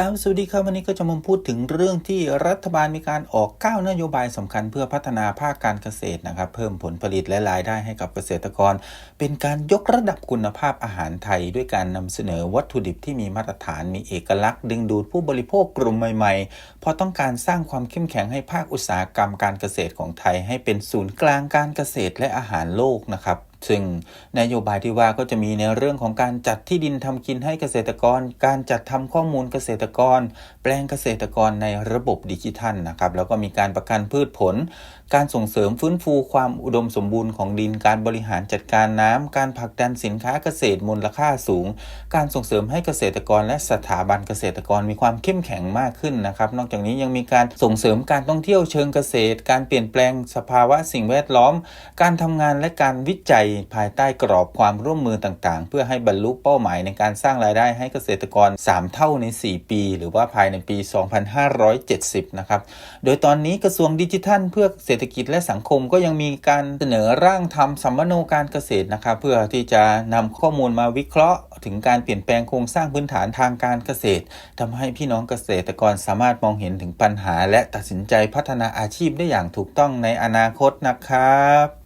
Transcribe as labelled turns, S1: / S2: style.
S1: ครับสวัสดีครับวันนี้ก็จะมาพูดถึงเรื่องที่รัฐบาลมีการออก9นโยบายสำคัญเพื่อพัฒนาภาคการเกษตรนะครับ เพิ่มผลผลิตและรายได้ให้กับเกษตรกร เป็นการยกระดับคุณภาพอาหารไทย ด้วยการนำเสนอวัตถุดิบที่มีมาตรฐานมีเอกลักษณ์ ดึงดูดผู้บริโภคกลุ่มใหม่ๆ เพราะต้องการสร้างความเข้มแข็งให้ภาคอุตสาหกรรมการเกษตรของไทย ให้เป็นศูนย์กลางการเกษตรและอาหารโลกนะครับ ซึ่งนโยบายที่ว่าก็จะมีในเรื่องของการจัดที่ดินทำกินให้เกษตรกร การจัดทำข้อมูลเกษตรกร แปลงเกษตรกรในระบบดิจิทัลนะครับ แล้วก็มีการประกันพืชผล การส่งเสริมฟื้นฟูความอุดมสมบูรณ์ของดิน การบริหารจัดการน้ำการผลักดันสินค้าเกษตรมูลค่าสูง การส่งเสริมให้เกษตรกร และสถาบันเกษตรกรมีความเข้มแข็งมากขึ้นนะครับ นอกจากนี้ยังมีการส่งเสริมการท่องเที่ยวเชิงเกษตร การเปลี่ยนแปลงสภาวะสิ่งแวดล้อม การทำงานและการวิจัยภายใต้กรอบความร่วมมือต่างๆ เพื่อให้บรรลุเป้าหมายในการสร้างรายได้ให้เกษตรกร 3 เท่าใน 4 ปี หรือว่าภายในปี 2570 นะครับ โดยตอนนี้กระทรวงดิจิทัล เพื่อเศรษฐกิจและสังคมก็ยังมีการเสนอร่างทำสัมมโนการเกษตรนะครับเพื่อที่จะนำข้อมูลมาวิเคราะห์ ถึงการเปลี่ยนแปลงโครงสร้างพื้นฐานทางการเกษตรทำให้พี่น้องเกษตรกรสามารถมองเห็นถึงปัญหา และตัดสินใจพัฒนาอาชีพได้อย่างถูกต้องในอนาคตนะครับ